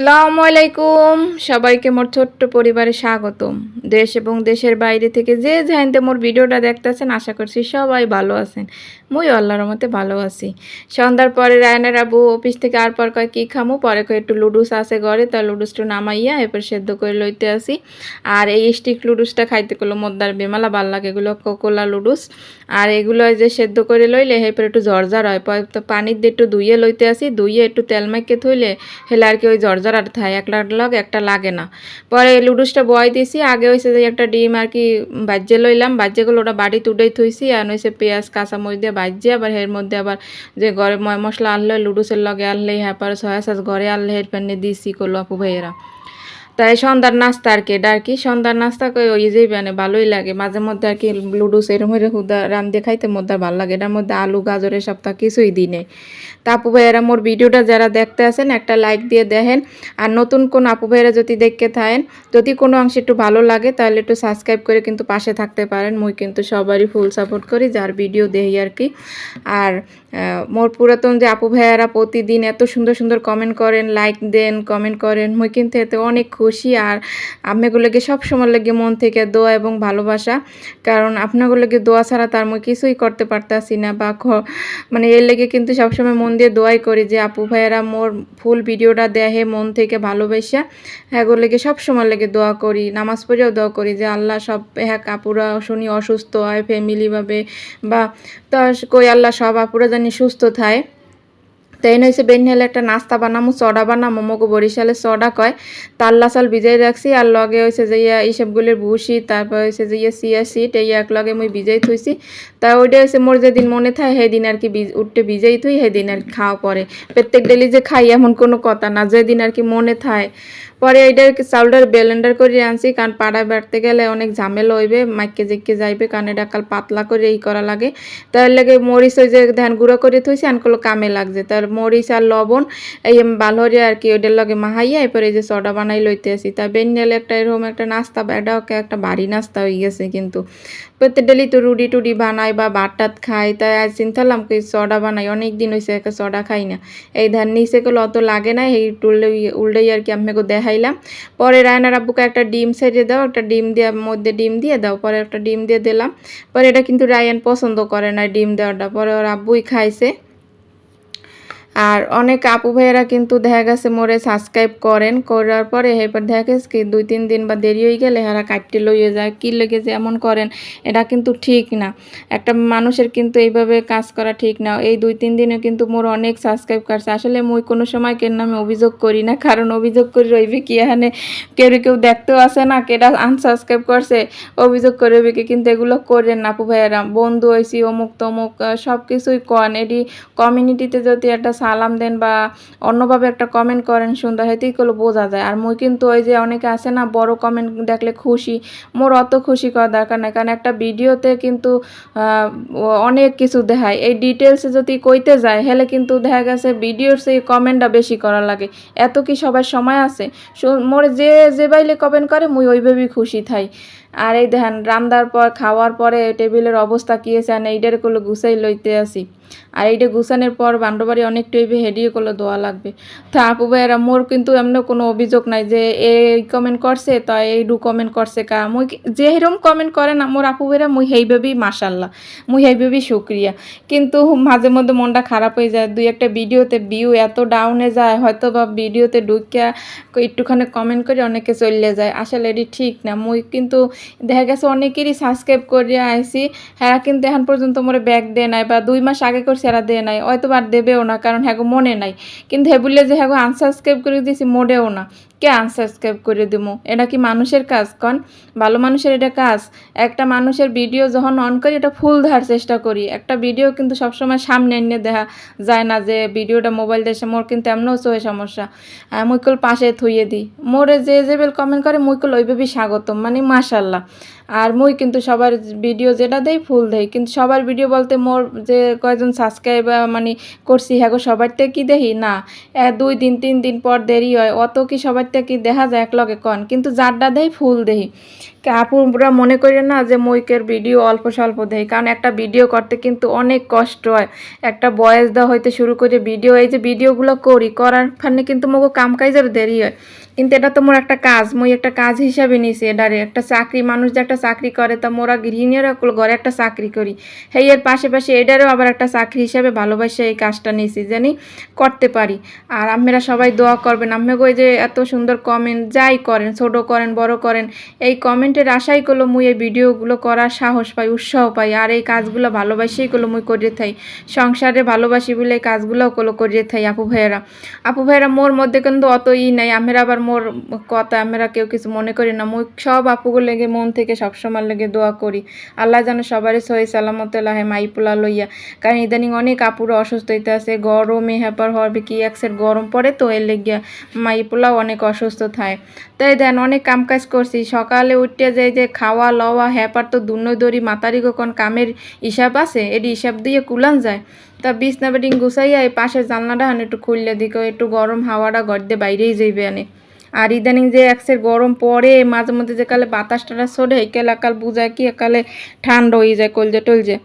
আসসালামু আলাইকুম সবাইকে মোর ছোট্ট পরিবারে স্বাগতম। দেশ এবং দেশের বাইরে থেকে যে জানতে মোর ভিডিওটা দেখতেছেন, আশা করছি সবাই ভালো আছেন। মুই আল্লাহর মতে ভালো আছি। সন্ধ্যার পরে রায়নার আবু অফিস থেকে আর পর কয় কী খামু, পরে কয় একটু লুডুস আছে ঘরে, তা লুডুসটা নামাইয়া এরপর সেদ্ধ করে লইতে আসি। আর এই স্টিক লুডুসটা খাইতে করল মোদ্দার বেমালা ভালো লাগে এগুলো, কোকোলা লুডুস। আর এগুলো যে সেদ্ধ করে লইলে এরপর একটু জর্জার হয়। পানির দিয়ে একটু ধুইয়ে লইতে আসি, ধুইয়ে একটু তেল মাইকে থইলে হেলে আর কি ওই জর্জার আর থাই একটা লগ একটা লাগে না। পরে লুডুসটা বয় দিয়েছি আগে হয়েছে যে একটা ডিম আর কি বাজ্যে লইলাম, বাজ্যেগুলো ওটা বাড়ি তুডেই থইছি, আর হয়েছে পেঁয়াজ, কাঁচামরিচ দিয়ে বাজ্যে, আবার এর মধ্যে আবার যে ঘরে ময় মশলা আনলে লুডুসের লগে আনলে হ্যাঁ পরে সয়া সাস ঘরে আনলে হের ফেন দিছি করল আপু ভাইয়েরা। তাই সন্ধ্যার নাস্তা আর কি, এটা আর কি। সন্ধ্যার নাস্তা ওই যে মানে ভালোই লাগে। মাঝে মধ্যে আর কি লুডুস এরকম হয়ে হুদা রান্ধে খাইতে মধ্যে ভালো লাগে। এটার মধ্যে আলু গাজরের সপ্তাহ কিছুই দিই নেই। তা আপু ভাইয়েরা, মোর ভিডিওটা যারা দেখতে আছেন, একটা লাইক দিয়ে দেখেন। আর নতুন কোন আপু ভাইয়েরা যদি দেখতে থাকেন, যদি কোনো অংশে একটু ভালো লাগে, তাহলে একটু সাবস্ক্রাইব করে কিন্তু পাশে থাকতে পারেন। মুই কিন্তু সবারই ফুল সাপোর্ট করি, যার ভিডিও দেই আর কি। আর মোর পুরাতন যে আপু ভাইয়ারা প্রতিদিন এত সুন্দর সুন্দর কমেন্ট করেন লাইক দেন কমেন্ট করেন, মুই কিন্তু এতে অনেক খুশি আর আপনাগুলোকে সব সময় লাগে মন থেকে দোয়া এবং ভালোবাসা। কারণ আপনাগুলোকে দোয়া ছাড়া তার মুই কিছুই করতে পারতাছি না বা মানে এর লেগে কিন্তু সবসময় মন দিয়ে দোয়াই করি যে, আপু ভাইয়েরা, মোর ফুল ভিডিওটা দেখে মন থেকে ভালোবাসা। হ্যাঁ লেগে সব সময় লেগে দোয়া করি, নামাজ পড়েও দোয়া করি যে, আল্লাহ সব হ্যাঁ আপুরা শুনি অসুস্থ হয় ফ্যামিলিভাবে বা তো কই আল্লাহ সব আপুরা জানি সুস্থ থাকে তো এই হয়েছে বেনহেলে একটা নাস্তা বানামো, চড়া বানামো, মগো বরিশালে চড়া কয়। তাল্লা চাল বিজয় রাখছি, আর লগে হয়েছে যে ইয়া এইসবগুলির ভুসি, তারপর হয়েছে যে ইয়া সিয়া সিট, এই এক লগে মুই ভিজাই থুইছি। তা ওইটা হয়েছে মোর যেদিন মনে থাকে সেদিন আর কি উঠতে ভিজাই থুই, সেদিন আর খাওয়া পরে। প্রত্যেক ডেলি যে খাই এমন কোনো কথা না, যেদিন আর কি মনে থাকে। পরে এইটা চাউলটার ব্লেন্ডার করে আনছি, কারণ পাড়ায় বাড়তে গেলে অনেক ঝামেলা হইবে, মাইকে জেকে যাইবে, কারণ এটা কাল পাতলা করে এই করা লাগে। তার লাগে মরিচ ওই যে ধান গুঁড়ো করে থইছি আনকলো কামে লাগছে। তার মরিচ আর লবণ, এই বালহরে আর কি, ওইটার লগে মাহাইয়া এরপরে এই যে সডা বানাই লইতে আসি। তা বেনিয়ালে একটা এরকম একটা নাস্তা এটা একটা ভারী নাস্তা হয়ে গেছে কিন্তু। প্রত্যেক ডেলি তো রুটি টুটি বানাই বা ভাত টাত খাই তাই আজ চিন্তালাম কি সডা বানাই, অনেক দিন হয়েছে একটা সডা খাই না। এই ধান নিচে গুলো অত লাগে না, এই টুললে উল্টেই আর কি আমি দেখাইলাম পরে রায়নার আব্বুকে একটা ডিম সেজে দাও, একটা ডিম দেওয়ার মধ্যে ডিম দিয়ে দাও, পরে একটা ডিম দিয়ে দিলাম। পরে এটা কিন্তু রায়ান পছন্দ করে না ডিম দেওয়াটা। পরে ওর আব্বুই খাইছে। আর অনেক আপু ভাইয়েরা কিন্তু দেখা গেছে মোরে সাবস্ক্রাইব করেন, করার পরে এরপর দেখা গেছে কি দুই তিন দিন বা দেরি হয়ে গেলে এরা কাটতে লইয়ে যায়, কী লেগে যে এমন করেন, এটা কিন্তু ঠিক না। একটা মানুষের কিন্তু এইভাবে কাজ করা ঠিক না, এই দুই তিন দিনে কিন্তু মোর অনেক সাবস্ক্রাইব করছে। আসলে মুই কোনো সময় কেন নামে অভিযোগ করি না, কারণ অভিযোগ করি রইবে কি এখানে কেউ কেউ দেখতেও আসে না কেটা আনসাবস্ক্রাইব করছে, অভিযোগ করবে কি, কিন্তু এগুলো করেন না আপু ভাইয়েরা। বন্ধু হয়েছি অমুক তমুক সব কিছুই কন এটি কমিউনিটিতে যদি একটা সালাম দেন বা অন্যভাবে একটা কমেন্ট করেন, সুন্দর হেতেই করলে বোঝা যায়। আর মুই কিন্তু ওই যে অনেকে আছে না, বড় কমেন্ট দেখলে খুশি। মোর অত খুশি করার দরকার নাই। কারণ একটা ভিডিওতে কিন্তু অনেক কিছু দেখায়। এই ডিটেলসে যদি কইতে যায়, হেলে কিন্তু দেখা গেছে ভিডিওর সেই কমেন্টটা বেশি করা লাগে। এত কি সবার সময় আছে? মোর যে যে বাইলে কমেন্ট করে, মুই ওইভাবেই খুশি থাই। আর এই দেখেন, রান্দার পর, খাওয়ার পরে টেবিলের অবস্থা কী আছে, আর এইটার করলে গুছাই লইতে আসি। আর এইটা গুছানোর পর বান্ডবাড়ি অনেক টইবে হেডিয়ে করলে দোয়া লাগবে। তা আপু ভাইয়েরা, মোর কিন্তু এমন কোনো অভিযোগ নাই যে এই কমেন্ট করছে, তো এই ডু কমেন্ট করছে কা। মুই কি- যে এরম কমেন্ট করে না, মোর আপু ভাইরা মুই হেইভাবেই মাশাল্লাহ, মুই হেইভাবেই শুক্রিয়া। কিন্তু মাঝে মধ্যে মনটা খারাপ হয়ে যায়, দুই একটা ভিডিওতে ভিউ এত ডাউনে যায় হয়তো বা ভিডিওতে ঢুকিয়া একটুখানি কমেন্ট করে অনেকে চলে যায়। আসলে এটি ঠিক না, মুই কিন্তু দেখা গেছে অনেকেরই সাবস্ক্রাইব করিয়া আইসি হ্যাঁ কিন্তু এখন পর্যন্ত মোরে ব্যাগ দেয় নাই বা দুই মাস আগে করছে, এরা দেয় নাই। হয়তো আর দেবেও না, কারণ হ্যাঁ মনে নাই। কিন্তু হ্যাঁ বললে যে হ্যাঁ আনসাবস্ক্রাইব করে দিয়েছি মোটেও না। কে আনসাবস্ক্রাইব করে দিমু? এটা কি মানুষের কাজ, কন? ভালো মানুষের এটা কাজ। একটা মানুষের ভিডিও যখন অন করি, এটা ফুল ধার চেষ্টা করি। একটা ভিডিও কিন্তু সবসময় সামনে এনে দেখা যায় না যে ভিডিওটা মোবাইল দেশে মোর কিন্তু এমনও চোখে সমস্যা। মুইকুল পাশে থুইয়ে দিই। মোরে যে যে বেল কমেন্ট করে, মুইকুল ওইভাবেই স্বাগতম। মানে মাশাল্লাহ। আর মুই কিন্তু সবার ভিডিও যেটা দেই, ফুল দেই। কিন্তু সবার ভিডিও বলতে মোর যে কয়জন সাবস্ক্রাইব মানে করছি হ্যাঁ গো সবার কি দেখি না। দুই দিন, তিন দিন পর দেরি হয়, অত কি সবার কি দেখা যায় এক লগে কন? কিন্তু যারটা দেই, ফুল দেই আপুরা মনে করে না যে মইকের ভিডিও অল্প স্বল্প দেয় কারণ একটা ভিডিও করতে কিন্তু অনেক কষ্ট হয়। একটা বয়স দেওয়া হইতে শুরু করে ভিডিও এই যে ভিডিওগুলো করি, করার ফানে কিন্তু মগো কাম কাজের দেরি হয়। কিন্তু এটা তো মোর একটা কাজ, মই একটা কাজ হিসাবে নিছি এটারে একটা চাকরি, মানুষ যে একটা চাকরি করে, তা মোরা গৃহিণীরা ঘরে একটা চাকরি করি। সেই এর পাশে পাশে এটারও আবার একটা চাকরি হিসাবে ভালোবাসে এই কাজটা নিছি, জানি? করতে পারি। আর আপনারা সবাই দোয়া করবেন ওই যে এত সুন্দর কমেন্ট যাই করেন, ছোট করেন, বড় করেন, এই কমেন্টের আশাই করল মুই এই ভিডিওগুলো করার সাহস পাই, উৎসাহ পাই, আর এই কাজগুলো ভালোবাসেই করল মুই করিয়ে থাই। সংসারে ভালোবাসি বলে এই কাজগুলো করল করিয়ে থাই, আপু ভাইয়েরা। আপু ভাইয়েরা, মোর মধ্যে কিন্তু অত ই নাই আমরা আবার মোর কথা আমরা কেউ কিছু মনে করি না। মুই সব আপুগুলো লেগে মন থেকে সবসময় লেগে দোয়া করি। আল্লাহ যেন সবারই সহি সালামতে লাহে মাইপুলা লইয়া। কারণ ইদানিং অনেক আপুরা অসুস্থ হইতে আছে, গরমে হ্যাপার হবে কি একসের গরম পড়ে তো এর লেগিয়া মাইপুলাও অনেক অসুস্থ থাকে তাই দেন অনেক কাম কাজ করছি। সকালে উঠতে যাই যে খাওয়া, লওয়া হ্যাপার তো দুনই দড়ি, মাতারি কোন কামের হিসাব আছে। এটি হিসাব দিয়ে কুলান যায়। তা বিছনা বেডিং গুছাইয়া এই পাশের জানলাটা একটু খুললে দিকে একটু গরম হাওয়াটা দিয়ে বাইরেই যাইবে আনে। আর ইদানিং যে একসের গরম পরে মাঝে মধ্যে যে কালে বাতাস টাতাস ছোড়ে একাল একাল বুঝায় কি, একালে ঠান্ডা হয়ে যায়, কলজে টলজে।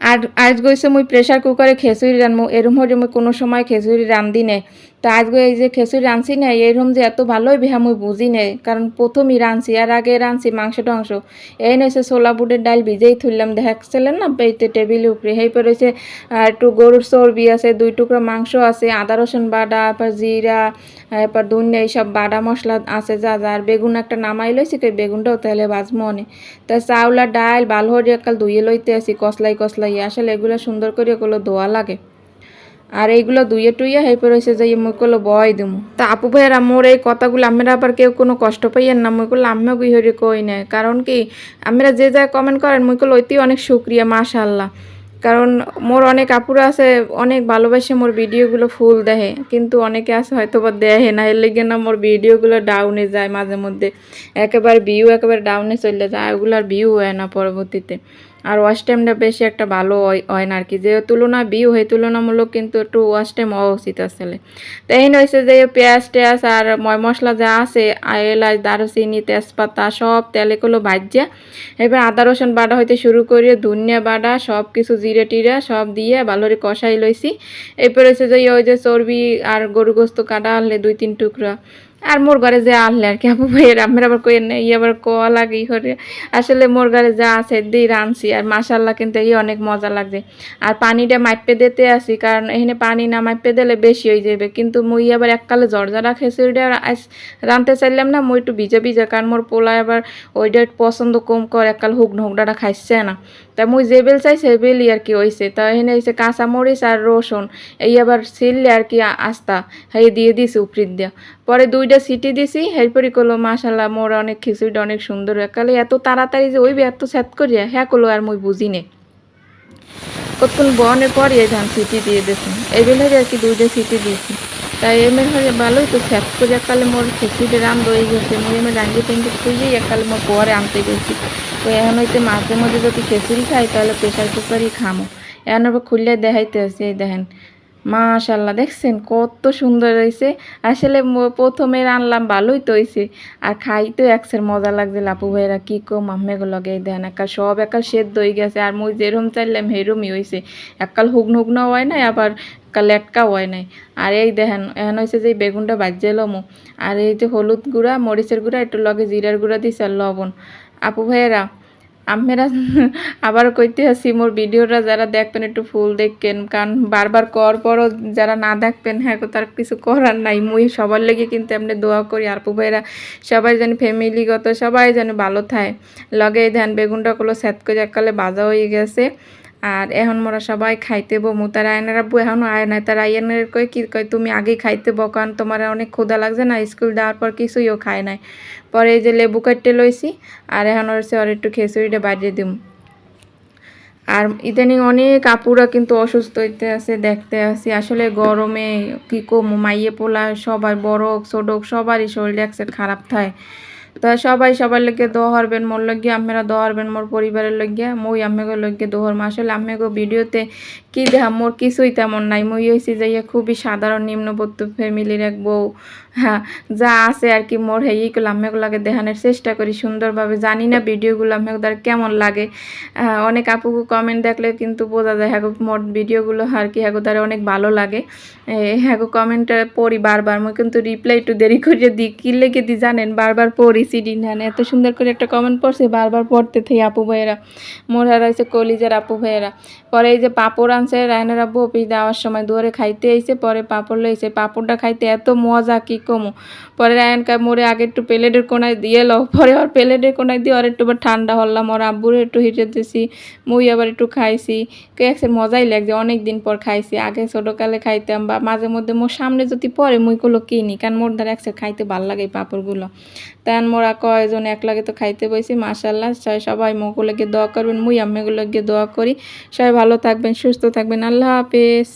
আর আজ গৈছে মুই প্রেশার কুকারে খেচুড়ি রানমু এরম হলে মুই কোনো সময় খেচুড়ি রান্ধি নে তা আজ গো এই যে খেচুড়ি রাঁধছি না এরম যে এত ভালোই বেহা মুই বুঝি নে কারণ প্রথমই রাঁধছি, আর আগে রাঁধছি মাংস টাংস এই নইছে ছোলা বুটের ডাল ভিজেই থুললাম দেখছিলেন না পেতে টেবিলের উপরে। সেই পরে হচ্ছে একটু গরুর চর্বি আছে, দুই টুকরা মাংস আছে, আদা, রসুন বাটা তারপর জিরা এরপর ধনিয়া, এইসব বাটা মশলা আছে যা যা, আর বেগুন একটা নামাই লইছি, কই বেগুনটাও তাহলে বাজমো অনে তা চাউল আর ডাল ভালো হয়ে একাল ধুয়ে লইতে আসি, কসলাই কসলাই, আসলে এগুলো সুন্দর করে এগুলো ধোয়া লাগে। আর এইগুলো দুইয়ে টুইয়ে হয়ে পড়েছে যে মুই কলো বয় দিমু। তা আপু ভাইয়েরা, মোর এই কথাগুলো আমরা আবার কেউ কোনো কষ্ট পাইয়েন না মুই কলো আমিও গুইহরি কই না কারণ কি, আমরা যে যা কমেন্ট করেন মুই কলো ওইতেই অনেক শুক্রিয়া মাশাল্লাহ কারণ মোর অনেক আপুরা আছে, অনেক ভালোবাসে মোর ভিডিওগুলো ফুল দেহে কিন্তু অনেকে আছে হয়তো বা দেখে না, এর লেগে না মোর ভিডিওগুলো ডাউনে যায় মাঝে মধ্যে। একেবারে ভিউ একেবারে ডাউনে চলে যায় ওগুলো আর ভিউ হয় না পরবর্তীতে। আর ওয়াশ টাইমটা বেশি একটা ভালো হয় না আর কি যে তুলনা ভিউ হয় তুলনামূলক কিন্তু একটু ওয়াশ টাইম হওয়া উচিত আসলে। তো এই হয়েছে যে পেঁয়াজ টেয়াজ আর ময় মশলা যা আছে এলাচ দারুচিনি, তেজপাতা, সব তেলে গুলো ভাজ্যা, এবার আদা রসুন বাটা হইতে শুরু করিয়ে ধনিয়া বাটা সব কিছু জিরে টিরা সব দিয়ে ভালো করে কষাই লইছি। এরপর হচ্ছে যে ওই যে চর্বি আর গরু গোস্ত কাটা আনলে দুই তিন টুকরা। আর মোর ঘরে যে আনলে আর কি আপু ভাইয়ের আমার আবার কই না ই আবার কোয়া লাগে ই করে আসলে মোর ঘরে যা আছে দিয়ে রাঁধছি আর মাসাল্লাহ কিন্তু এই অনেক মজা লাগছে। আর পানিটা মাইপে দিতে আসি, কারণ এখানে পানি না মাইপে দিলে বেশি হয়ে যাবে কিন্তু মুই আবার এককালে জর্জরা খিচুড়িটা রাঁধতে চাইলাম না, মুই একটু ভিজা ভিজা, কারণ মোর পোলায় আবার ওইটা পছন্দ কম করে, এককাল হুগন হুগডাটা খাইছে না। তা মুই যে বেল চাই, সে বেলই আর কি হইছে। তা এখানে হয়েছে কাঁচা মরিচ আর রসুন, এই আবার ছিললে আর কি আস্তা হাই দিয়ে দিছি উপরিত দিয়া। পরে দুইটা সিটি দিছি এরপরই করল মাশাল্লাহ মোর অনেক খিচুড়িটা অনেক সুন্দর একালে এত তাড়াতাড়ি যে ওইবে এত স্যাত করিয়া হ্যাঁ করল আর মুই বুঝি নে কতক্ষণ বনের পর এই ধান সিটি দিয়ে দিয়েছি এই বেলে আর কি দুইটা সিটি দিয়েছি তাই এমনি হয়ে ভালোই তো স্যাত করে একালে মোর খিচুড়ি রাম দই গেছে। মুই এমনি রাঙ্গি টেঙ্গি খুঁজেই একালে মোর পরে আনতে গেছি। তো এখন হইতে মাঝে মধ্যে যদি খিচুড়ি খাই, তাহলে প্রেশার কুকারই খামো। এখন খুললে দেখাইতে আছে এই দেখেন। মাশাল্লাহ দেখছেন? কত সুন্দর হয়েছে আসলে প্রথমে রানলাম, ভালোই তো হয়েছে আর খাইতেও একসের মজা লাগছে লাপু ভাইয়েরা কী কো মাম্মেগো লগে দেন। একাল সব একাল সেদ্ধ হয়ে গেছে, আর মুই যেরম চাইলাম হেরমই হয়েছে একাল হুগন হুগনা হয় নাই, আবার লেটকা হয় নাই। আর এই দেখেন এখন হয়েছে যে বেগুনটা বাজ্যে লমু। আর এই যে হলুদ গুঁড়া, মরিচের গুঁড়া, একটু লগে জিরার গুঁড়া দিছে আর লবণ। আপু ভাইয়েরা আমেরা আবার কইতে আসি, মোর ভিডিওটা যারা দেখবেন একটু ফুল দেখবেন, কারণ বারবার কর পরও যারা না দেখবেন হ্যাঁ তার কিছু করার নাই। মুই সবার লেগে কিন্তু এমনি দোয়া করি আর ভাইরা সবাই যেন ফ্যামিলিগত সবাই যেন ভালো থায়। লগে ধ্যান বেগুনটা কোলো স্যাত করে এককালে বাজা হয়ে গেছে। আর এখন মোরা সবাই খাইতে বমু তার আয়নার আব্বু এখনও আয় নাই। তার আয়নের কই কি কয়, তুমি আগেই খাইতে বো কারণ তোমার অনেক ক্ষুধা লাগছে না, স্কুল দেওয়ার পর কিছুইও খায় নাই। পরে এই যে লেবু কাটতে লইছি, আর এখন হচ্ছে আর একটু খিচুড়িটা বাজিয়ে দিম। আর ইদানিং অনেক আপুরা কিন্তু অসুস্থ হইতে আছে, দেখতে আসি আসলে গরমে কি কম, মাইয়ে পোলা সবার বড় ছোট সবারই শরীর একসেট খারাপ থাকে। তা সবাই সবার লগে দোয়া হরবেন, মোর লগে আপনারা দোয়া হরবেন, মোর পরিবারের লগে, মই আমেগো লগে দোয়া হরম আসলে আমেগো ভিডিওতে কি দেখা মোর কিছুই তেমন নাই। মই হয়েছি যাইয়া খুবই সাধারণ, নিম্নবর্ত ফ্যামিলির এক বউ। হ্যাঁ যা আছে আর কি, মোর হেইগুলো আমেগুলোকে দেখানোর চেষ্টা করি সুন্দরভাবে। জানি না ভিডিওগুলো আমেগুলো কেমন লাগে। অনেক আপু কমেন্ট দেখলে কিন্তু বোঝা যায় হ্যাঁ মোর ভিডিওগুলো আর কি হ্যাঁ তার অনেক ভালো লাগে। হ্যাঁ কমেন্ট পড়ি বারবার, মই কিন্তু রিপ্লাই একটু দেরি করে দিই। কি লেগে দিই জানেন? বারবার পড়ি। সিডি নেন এত সুন্দর করে একটা কমেন্ট পড়ছে, বারবার পড়তে থাকি আপু ভাইয়েরা। মোর হারা হয়েছে কলিজার আপু ভাইয়েরা। পরে এই যে পাপড় আনছে রায়নার আব্বু, অফিস দেওয়ার সময় দুয়ারে খাইতে আইছে, পরে পাপড় লইছে। পাপড়টা খাইতে এত মজা, কি কমো? পরে রায়ন কা মোরে আগে একটু প্লেটের কোনায় দিয়ে লো পরে ওর প্লেটের কোনায় দিয়ে ওর একটু ঠান্ডা হলাম ওর আব্বুর একটু হিটে দিছি, মুই আবার একটু খাইছি। কে একসে মজাই লাগছে অনেক দিন পর খাইছি। আগে ছোটোকালে খাইতাম বা মাঝে মধ্যে মোর সামনে যদি পরে মুই গুলো কিনি, কারণ মোর দ্বারা একসে খাইতে ভালো লাগে পাপড়গুলো। তাই মোরা কয়জন এক লাগে তো খাইতে বসি মাশাল্লাহ সবাই মোগুলোকে দোয়া করবেন, মুই আম্মিগুলোকে দোয়া করি। সবাই ভালো থাকবেন, সুস্থ থাকবেন। আল্লাহ হাফেজ।